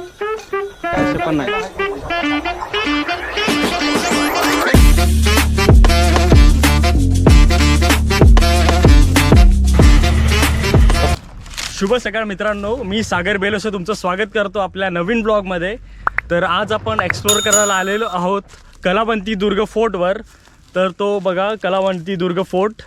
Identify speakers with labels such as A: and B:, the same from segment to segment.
A: चारशे पण नाही. शुभ सकाळ मित्रांनो मी सागर बेलोसे तुमचं स्वागत करतो आपल्या नवीन ब्लॉगमध्ये. तर आज आपण एक्सप्लोर करायला आलेलो आहोत कलावंती दुर्ग फोर्टवर. तर तो बघा कलावंती दुर्ग फोर्ट.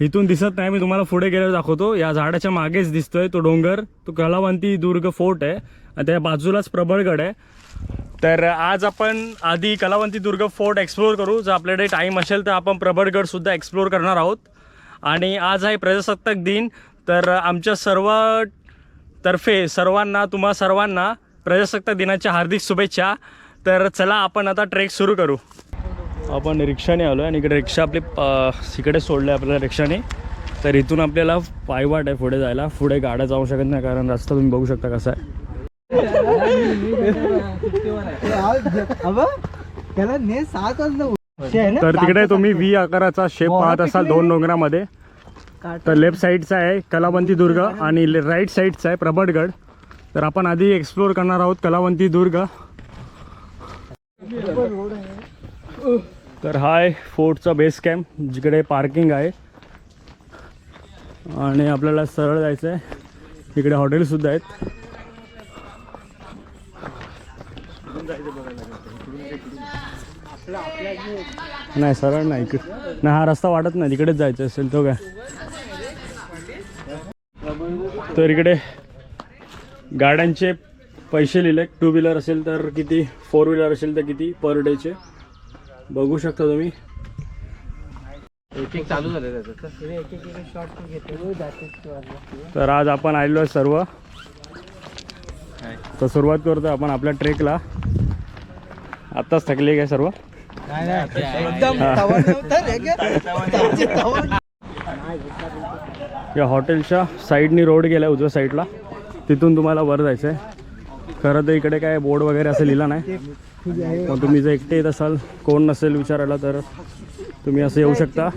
A: इथून दिसत नाही मी तुम्हाला पुढे गेल्यावर दाखवतो. या झाडाच्या मागेच दिसतोय तो डोंगर. तो कलावंती दुर्ग फोर्ट आहे. आणि त्या बाजूलाच प्रबळगड आहे. तर आज आपण आधी कलावंती दुर्ग फोर्ट एक्सप्लोर करू. जर आपल्याकडे टाईम असेल तर आपण प्रबळगडसुद्धा एक्सप्लोर करणार आहोत. आणि आज आहे प्रजासत्ताक दिन. तर आमच्या सर्व तर्फे सर्वांना तुम्हा सर्वांना प्रजासत्ताक दिनाच्या हार्दिक शुभेच्छा. तर चला आपण आता ट्रेक सुरू करू. आपण रिक्षाने आलो आहे आणि इकडे रिक्षा आपली अ, इकडे सोडले आपल्याला रिक्षाने. तर इथून आपल्याला पायवाट आहे पुढे जायला. पुढे गाड्या जाऊ शकत नाही कारण रस्ता तुम्ही बघू शकता कसा आहे.
B: त्याला ने सात
A: तर तिकडे तुम्ही व्ही आकाराचा शेप पाहत असाल दोन डोंगरामध्ये. तर लेफ्ट साईडचा आहे कलावंती दुर्ग आणि राईट साईडचा आहे प्रबटगड तर आपण आधी एक्सप्लोर करणार आहोत कलावंती दुर्ग. तर हा आहे फोर्टचा बेस कॅम्प जिकडे पार्किंग आहे. आणि आपल्याला सरळ जायचं आहे इकडे हॉटेलसुद्धा आहेत. नाही सरळ नाही इकडे. नाही हा रस्ता वाटत नाही. तिकडेच जायचं असेल तो काय? तर इकडे गाड्यांचे पैसे लिहिले. टू व्हीलर असेल तर किती? फोर व्हीलर असेल तर किती? पर डेचे बघू शकता तुम्ही.
B: एक एक चालू झालं
A: तर आज आपण आलेलो आहे सर्व. तर सुरुवात करतो आपण आपल्या ट्रेकला. आत्ताच थकले काय सर्व. या हॉटेलच्या साईडनी रोड गेला उजव्या साईडला. तिथून तुम्हाला वर जायचं आहे खरं तर इकडे काय बोर्ड वगैरे असं लिहिलं नाही. मग तुम्ही जर एकटे येत असाल कोण नसेल विचारायला तर तुम्ही असं येऊ शकता.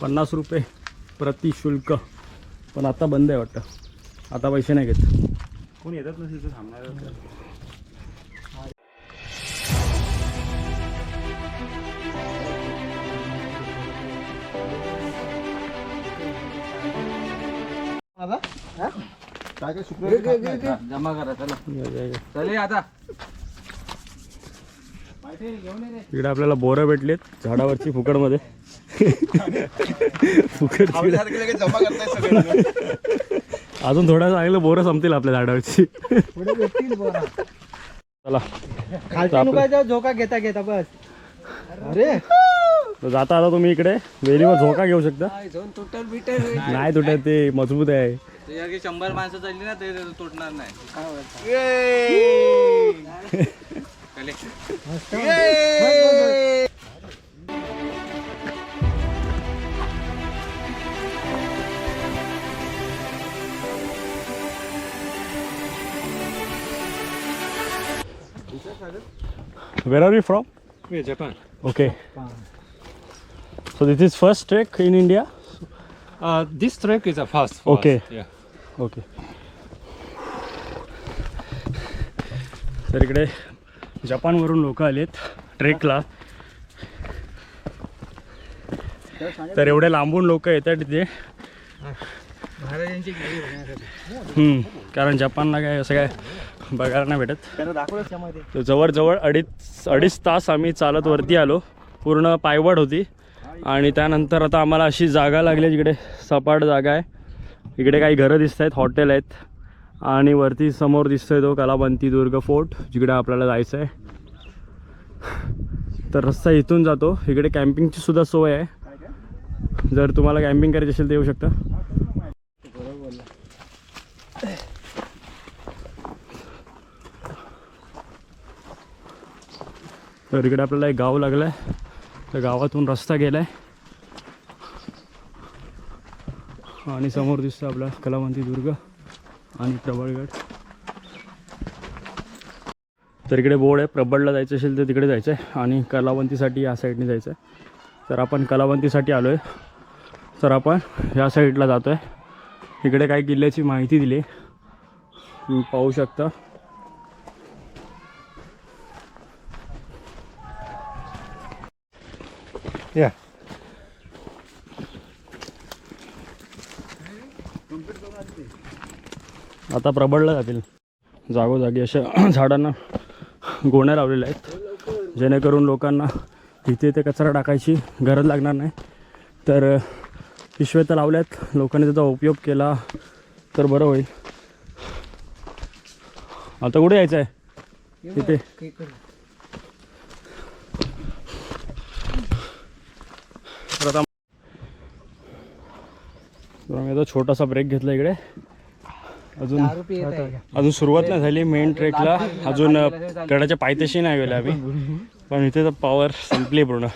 A: पन्नास रुपये प्रतिशुल्क पण आता बंद आहे वाटतं. आता पैसे नाही घेत. कोण येतात नसेल थांबणार
B: जमा करा चला. चले आता.
A: इकडे आपल्याला बोरं भेटलेत झाडावरची फुकटमध्ये. फुकट अजून थोडा चांगलं बोरं संपतील आपल्या झाडावरची. चला.
B: खालच्या नुकायचा झोका घेता घेता बस. अरे.
A: तर जाता आता तुम्ही इकडे. वेलीवर झोका घेऊ शकता.
B: दोन तुटल बिटल.
A: नाही तुटत ते मजबूत आहे.
B: शंभर माणसं चालली ना ते तुटणार नाही
A: where are you from
C: Japan.
A: Okay so this is first trek in India
C: Uh, this trek is a first. For
A: Okay.
C: Us. Yeah.
A: Okay. तर इकडे जपानवरून लोक आलेत ट्रेकला. तर एवढे लांबून लोक येतात तिथे कारण जपानला काय असं काय बघायला नाही भेटत. जवळजवळ अडीच अडीच तास आम्ही चालत वरती आलो. पूर्ण पायवाट होती. आणि त्यानंतर आता आम्हाला अशी जागा लागली जिकडे सपाट जागा आहे. इकडे काही घरं दिसत आहेत हॉटेल आहेत. आणि वरती समोर दिसतोय तो कलाबंती दुर्ग फोर्ट जिकडे आपल्याला जायचं आहे तर रस्ता इथून जातो. इकडे कॅम्पिंगची सुद्धा सोय आहे. जर तुम्हाला कॅम्पिंग करायची असेल तर येऊ शकता. तर इकडे आपल्याला एक गाव लागलं आहे त्या गावातून रस्ता गेला आहे आणि समोर दिसतं आपला कलावंती दुर्ग आणि प्रबळगड तर इकडे बोर्ड आहे प्रबळला जायचं असेल तर तिकडे जायचं आहे आणि कलावंतीसाठी या साईडने जायचं आहे तर आपण कलावंतीसाठी आलो आहे तर आपण ह्या साईडला जातो आहे इकडे काही किल्ल्याची माहिती दिली. तुम्ही पाहू शकता.
B: या.
A: आता प्रबळला जातील जागोजागी अशा झाडांना गोण्या लावलेल्या आहेत. जेणेकरून लोकांना इथे ते कचरा टाकायची गरज लागणार नाही. तर अ, पिशव्या तर लावल्यात. लोकांनी त्याचा उपयोग केला तर बरं होईल. आता कुठे यायचं आहे? तिथे तर आम्ही आता छोटासा ब्रेक घेतला इकडे. अजून अजून सुरुवात नाही झाली मेन ट्रेकला अजून गडाच्या पायथ्याशी नाही गेलो आम्ही. पण इथे तर पॉवर संपली पूर्ण.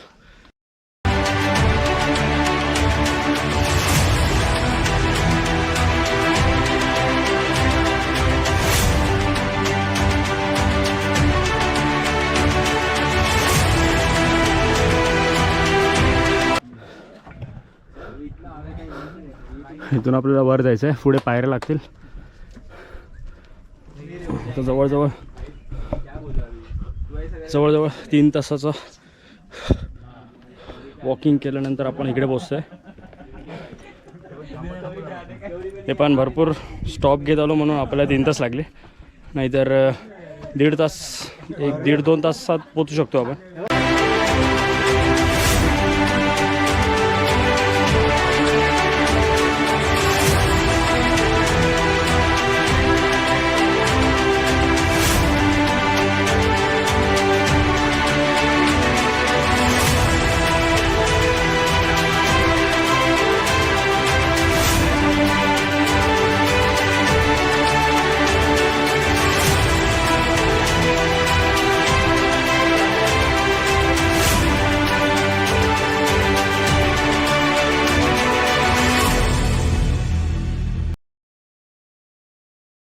A: इथून आपल्याला वर जायचं आहे पुढे पायऱ्या लागतील. आता जवळजवळ जवळजवळ तीन तासाचं वॉकिंग केल्यानंतर आपण इकडे पोचतोय ते पण भरपूर स्टॉप घेत आलो म्हणून आपल्याला तीन तास लागले. नाहीतर दीड तास एक दीड दोन तासात पोचू शकतो आपण.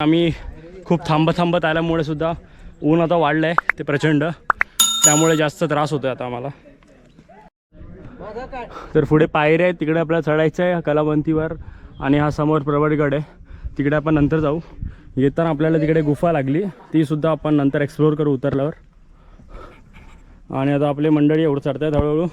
A: आम्ही खूप थांबत थांबत आल्यामुळे सुद्धा ऊन आता वाढलं आहे ते प्रचंड. त्यामुळे जास्त त्रास होतो आता आम्हाला. तर पुढे पायऱ्या आहेत तिकडे आपल्याला चढायचं आहे कलावंतीवर आणि हा समोर प्रवडगड आहे. तिकडे आपण नंतर जाऊ. येताना आपल्याला तिकडे गुफा लागली ती सुद्धा आपण नंतर एक्सप्लोअर करू उतरल्यावर. आणि आता आपली मंडळी एवढं चढत आहेत हळूहळू.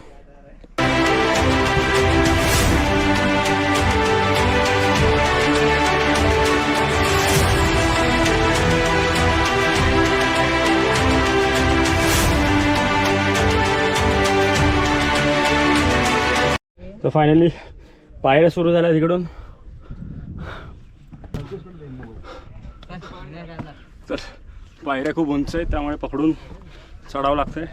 A: तर फायनली पायऱ्या सुरू झाल्या तिकडून. तर पायऱ्या खूप उंच आहेत त्यामुळे पकडून चढावं लागतंय.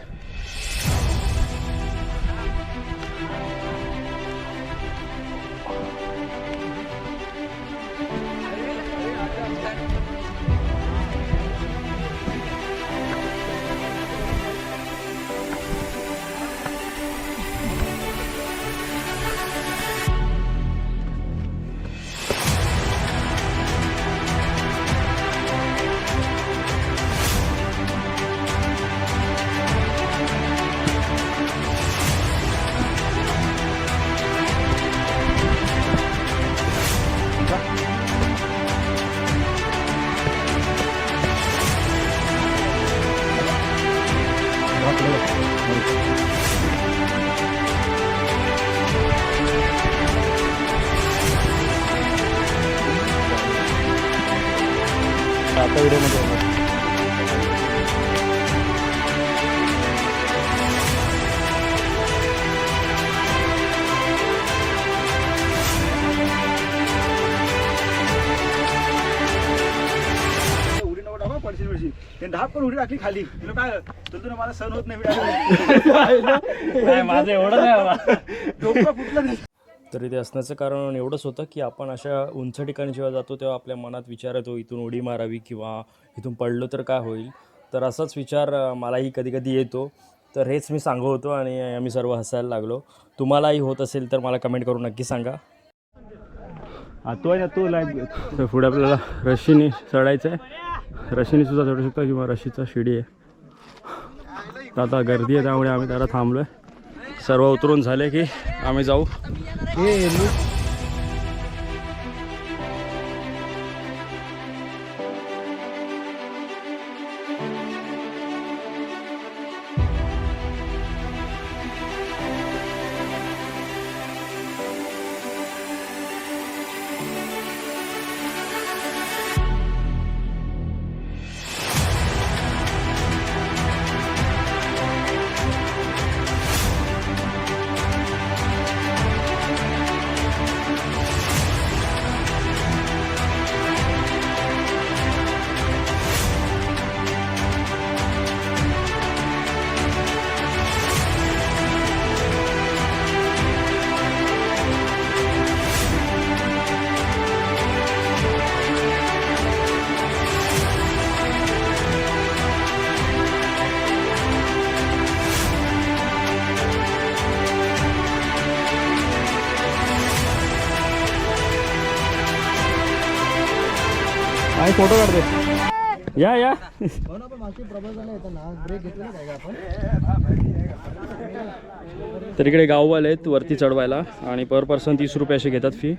A: आता व्हिडिओमध्ये
D: टाका पडशील दहा पण उडी टाकली खाली तुला काय तुला मला सण होत नाही
A: माझं एवढं नाही.
D: डोकं फुटलं नाही.
A: तर इथे असण्याचं कारण एवढंच होतं की आपण अशा उंच ठिकाणी जेव्हा जातो तेव्हा आपल्या मनात विचार येतो इथून उडी मारावी किंवा इथून पडलो तर काय होईल? तर असाच विचार मलाही कधी कधी येतो. तर हेच मी सांगू होतो आणि आम्ही सर्व हसायला लागलो. तुम्हालाही होत असेल तर मला कमेंट करून नक्की सांगा. हा तो आहे ना तो लाईफ पुढे आपल्याला रशीने चढायचं आहे रशीने सुद्धा चढू शकतो किंवा रशीचा शिडी आहे. तर आता गर्दी आहे त्यामुळे आम्ही त्याला थांबलो आहे सर्व उतरून झाले की आम्ही जाऊ. आणि फोटो काढतो. या या. तर इकडे गाववाले आहेत वरती चढवायला आणि पर पर्सन तीस रुपये असे घेतात फी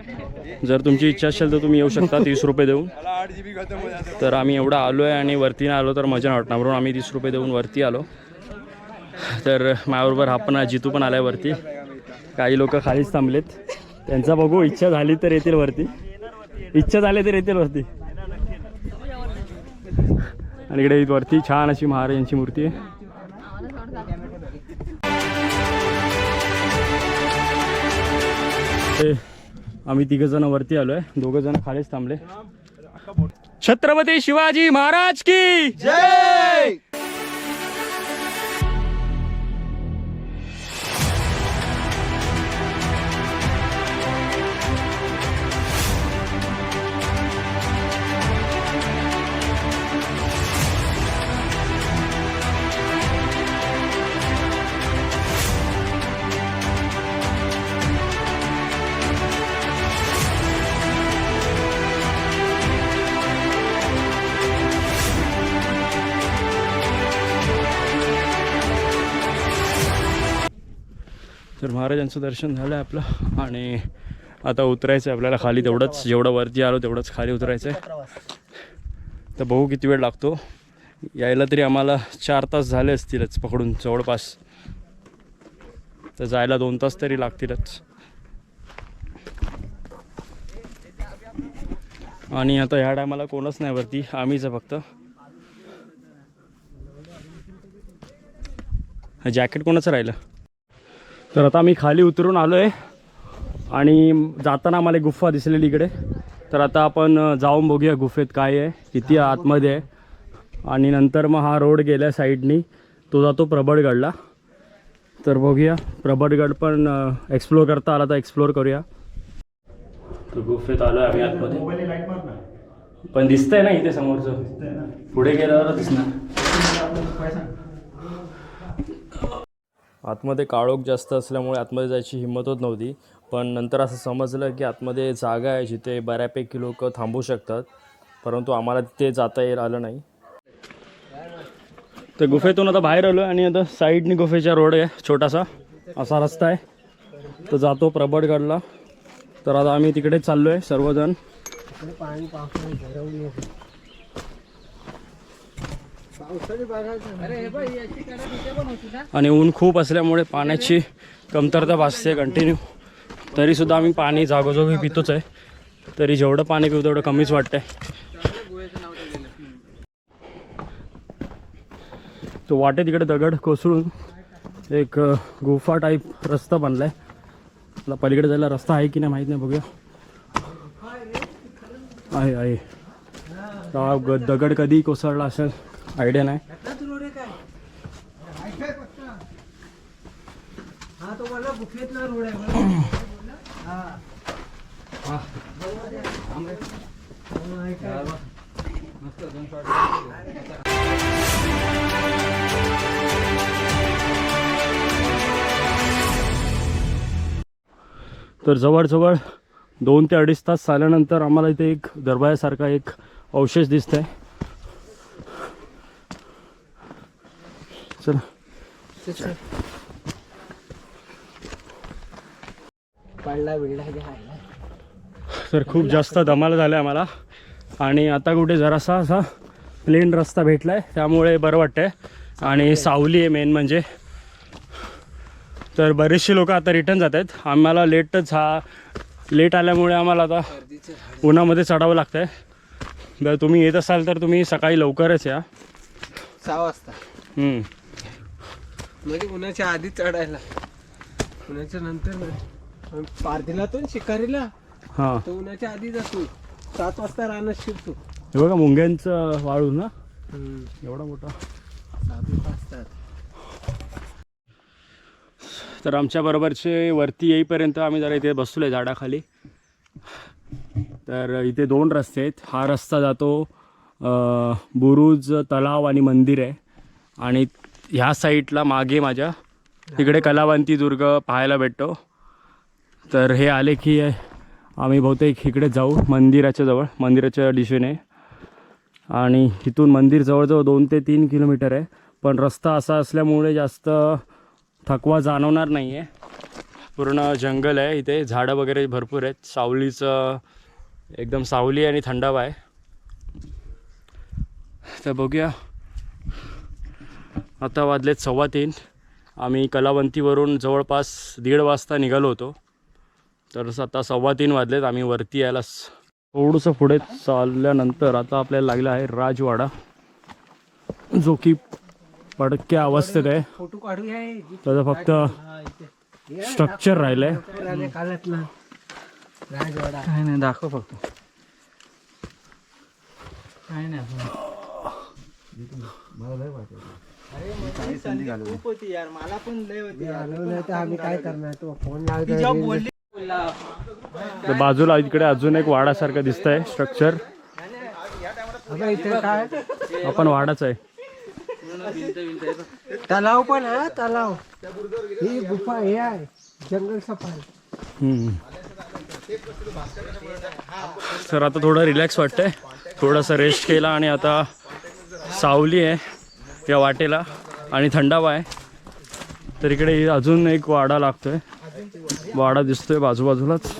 A: जर तुमची इच्छा असेल तर तुम्ही येऊ शकता तीस रुपये देऊन. तर आम्ही एवढा आलो आहे आणि वरती आलो तर मजा वाटणार म्हणून आम्ही तीस रुपये देऊन वरती आलो. तर माझ्याबरोबर हा पण जितू पण आलाय वरती. काही लोक खालीच थांबलेत. त्यांचा बघू इच्छा झाली तर येतील वरती. इच्छा झाली तर येतील वरती. आणि इकडे वरती छान अशी महाराजांची मूर्ती आहे. ते आम्ही तिघ जण वरती आलोय दोघं जण खालीच थांबले. छत्रपती शिवाजी महाराज की
B: जय!
A: महाराजांचं दर्शन झालं आहे आपलं आणि आता उतरायचं आहे आपल्याला खाली तेवढंच. जेवढं वरती आलो तेवढंच खाली उतरायचं आहे. तर बघू किती वेळ लागतो. यायला तरी आम्हाला चार तास झाले असतीलच पकडून जवळपास. तर जायला दोन तास तरी लागतीलच. आणि आता ह्या टायमाला कोणच नाही वरती. आम्हीच आहे फक्त. जॅकेट कोणाचं राहिलं? तर आता आम्ही खाली उतरून आलो आहे आणि जाताना आम्हाला गुफा दिसलेली इकडे. तर आता आपण जाऊन बघूया गुफेत काय आहे किती आतमध्ये आहे. आणि नंतर मग हा रोड गेल्या साईडनी तो जातो प्रबळगडला. तर बघूया प्रबळगड पण एक्सप्लोर करता आला तर एक्सप्लोर करूया. तर गुफेत आलो आम्ही आतमध्ये. पण दिसतंय ना इथे समोरचं? पुढे गेल्यावर दिसणार. आतमध्ये काळोख जास्त असल्यामुळे आतमध्ये जायची हिंमत होत नव्हती. पण नंतर असं समजलं की आतमध्ये जागा आहे जिथे बऱ्यापैकी लोक थांबू शकतात. परंतु आम्हाला तिथे जाता येईल आलं नाही. तर गुफेतून आता बाहेर आलो आणि आता साईडनी गुफेचा रोड आहे छोटासा. असा रस्ता आहे. तर जातो प्रबळगडला. तर आता आम्ही तिकडेच चाललो आहे सर्वजण
B: पाणी पावसाने भरवली आहे. पावसाची बघायचं अरे हे बाई याची कडा तिथे पण होती ना
A: आणि ऊन खूप असल्यामुळे पाण्याची कमतरता भासते कंटिन्यू तरीसुद्धा आम्ही पाणी जागोजागी पितोच आहे. तरी जेवढं पाणी पिऊ तेवढं कमीच वाटतंय. तो वाटे तिकडे दगड कोसळून एक गुफा टाईप रस्ता बनलाय. आपला पलीकडे जायला रस्ता आहे की नाही माहीत नाही बघूया. आहे आहे. ग- दगड कधी कोसळला असेल? आयडिया नाही
B: हा. हा हा.
A: तर जवळजवळ दोन ते अडीच तास चालल्यानंतर आम्हाला इथे एक दरबारासारखा एक अवशेष दिसत आहे चला.
B: पडला बिडला.
A: तर खूप जास्त धमाल झालं आहे आम्हाला. आणि आता कुठे जरासा असा प्लेन रस्ता भेटला आहे त्यामुळे बरं वाटतंय. आणि सावली आहे मेन म्हणजे. तर बरेचसे लोक आता रिटर्न जात आहेत. आम्हाला लेटच हा लेट आल्यामुळे आम्हाला आता उन्हामध्ये चढावं लागतं आहे जर तुम्ही येत असाल तर तुम्ही सकाळी लवकरच या.
B: सहा वाजता. म्हणजे उन्हाच्या आधी चढायला. उन्हाच्या नंतर नाही पारधीला तो शिकारीला.
A: हां.
B: तो उन्हाच्या आधी जातो. सात वाजता राहणं शिरतो.
A: हे बघा मुंग्यांचं वाळू ना. एवढा मोठा. तर आमच्या बरोबरचे वरती येईपर्यंत आम्ही जरा इथे बसलो आहे झाडाखाली. तर इथे दोन रस्ते आहेत. हा रस्ता जातो बुरुज तलाव आणि मंदिर आहे. आणि ह्या साईडला मागे माझ्या. तिकडे कलावंती दुर्ग पाहायला भेटतो. तर हे आले की आम्ही बहुतेक इकडे जाऊ मंदिराच्या जवळ मंदिराच्या दिशेने. आणि इथून मंदिर जवळजवळ दोन ते तीन किलोमीटर आहे. पण रस्ता असा असल्यामुळे जास्त थकवा जाणवणार नाही आहे पूर्ण जंगल आहे इथे झाडं वगैरे भरपूर आहेत. सावलीचं एकदम सावली आणि थंडावा आहे. तर बघूया. आता वाजलेत सव्वा तीन. आम्ही कलावंतीवरून जवळपास दीड वाजता निघालो होतो. तर आता सव्वा तीन वाजलेत आम्ही वरती यायला थोडंसं पुढे चालल्यानंतर आता आपल्याला लागला आहे राजवाडा जो की पडक्या अवस्थेत आहे. त्याचं फक्त स्ट्रक्चर राहिलं आहे
B: राजवाडा
D: काय नाही दाखव फक्त.
B: काय नाही खूप होती यार. मला पण लय होती आम्ही काय करणार? तो फोन जेव्हा बोलली
A: तर बाजूला इकडे अजून एक वाडासारखं दिसतंय स्ट्रक्चर
B: इथे काय?
A: आपण वाडाच आहे.
B: तलाव पण आहे तलाव. ही गुफा हे आहे. Jungle safari.
A: हम्म. तर आता थोडं रिलॅक्स वाटतंय. थोडासा रेस्ट केला आणि आता सावली आहे. या वाटेला आणि थंडावा आहे तर इकडे अजून एक वाडा लागतोय. वाडा दिसतोय बाजूबाजूलाच.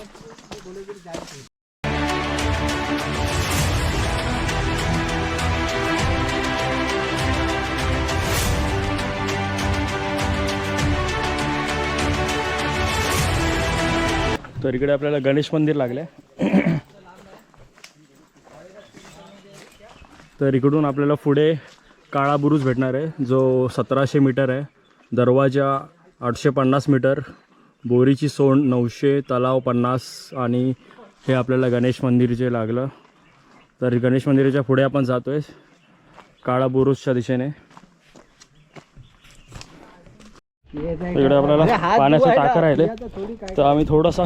A: तर इकडे आपल्याला गणेश मंदिर लागले तर इकडून आपल्याला पुढे काळा बुरुज भेटणार आहे जो सतराशे मीटर आहे. दरवाजा आठशे पन्नास मीटर बोरीची सोंड नऊशे तलाव पन्नास आणि हे आपल्याला गणेश मंदिर जे लागलं. तर गणेश मंदिराच्या पुढे आपण जातो आहे काळा बुरुजच्या दिशेने. इकडे आपल्याला पाण्याचे टाकं राहिले. तर आम्ही थोडासा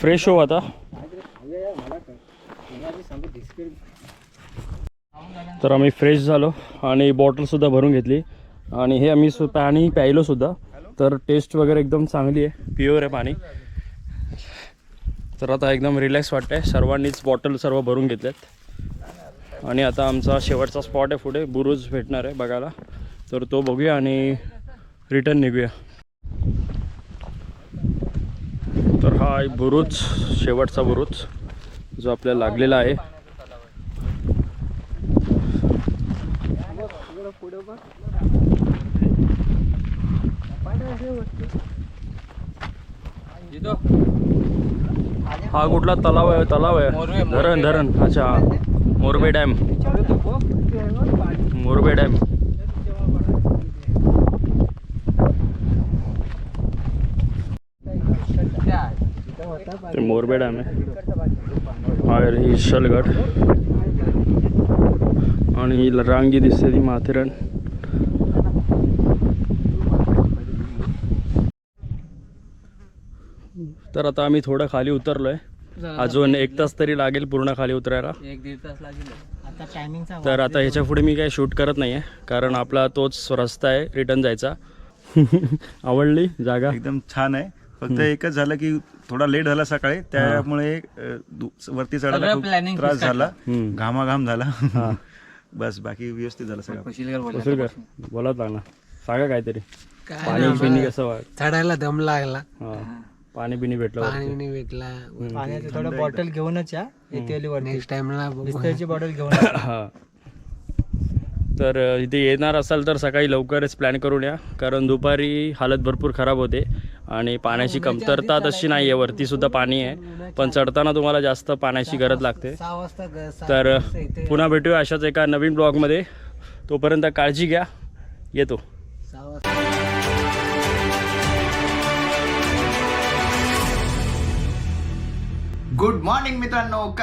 A: फ्रेश होऊ आता. तर आम्ही फ्रेश झालो आणि बॉटलसुद्धा भरून घेतली. आणि हे आम्ही सु पाणी प्यायलोसुद्धा तर टेस्ट वगैरे एकदम चांगली आहे. प्युअर आहे पाणी. तर आता एकदम रिलॅक्स वाटतंय. सर्वांनीच बॉटल सर्व भरून घेतल्यात आणि आता आमचा शेवटचा स्पॉट आहे पुढे. बुरुज भेटणार आहे बघायला. तर तो बघूया आणि रिटर्न निघूया. तर हा एक बुरुज शेवटचा बुरुज जो आपल्याला लागलेला आहे. हा कुठला तलाव आहे तलाव आहे. धरण धरण. अच्छा. मोरबे डॅम. मोरबे डॅम. ते मोरबे डॅम आहे. हा आहे विशालगड आणि ही रांगी दिसते ती माथेरान. तर आता आम्ही थोडं खाली उतरलो आहे अजून एक तास तरी लागेल पूर्ण खाली उतरायला.
B: एक दीड तास लागेल.
A: तर आता ह्याच्या पुढे मी काय शूट करत नाही आहे कारण आपला तोच रस्ता आहे रिटर्न जायचा. आवडली जागा?
D: एकदम छान आहे. फक्त एकच झालं की थोडा लेट झाला सकाळी त्यामुळे वरती चढायला त्रास झाला. घामाघाम झाला. बस बाकी व्यवस्थित झालं सगळं.
A: बोलत लागणार सांगा काहीतरी. पाणी पिणी कसं
B: चढायला दम लागला.
A: पाणी पिणी भेटलं.
B: पाणी भेटला पाण्याची थोडं बॉटल घेऊनच या. येते नेक्स्ट टाइमला बॉटल घेऊन
A: हा. तर इथे येणार असाल तर सकाळी लवकरच प्लॅन करून या. कारण दुपारी हालत भरपूर खराब होते. आणि पाण्याची कमतरता तशी नाही आहे वरती सुद्धा पाणी आहे. पण चढताना तुम्हाला जास्त पाण्याची गरज लागते. तर पुन्हा भेटूया अशाच एका नवीन ब्लॉगमध्ये तोपर्यंत काळजी घ्या. येतो.
E: गुड मॉर्निंग मित्रांनो.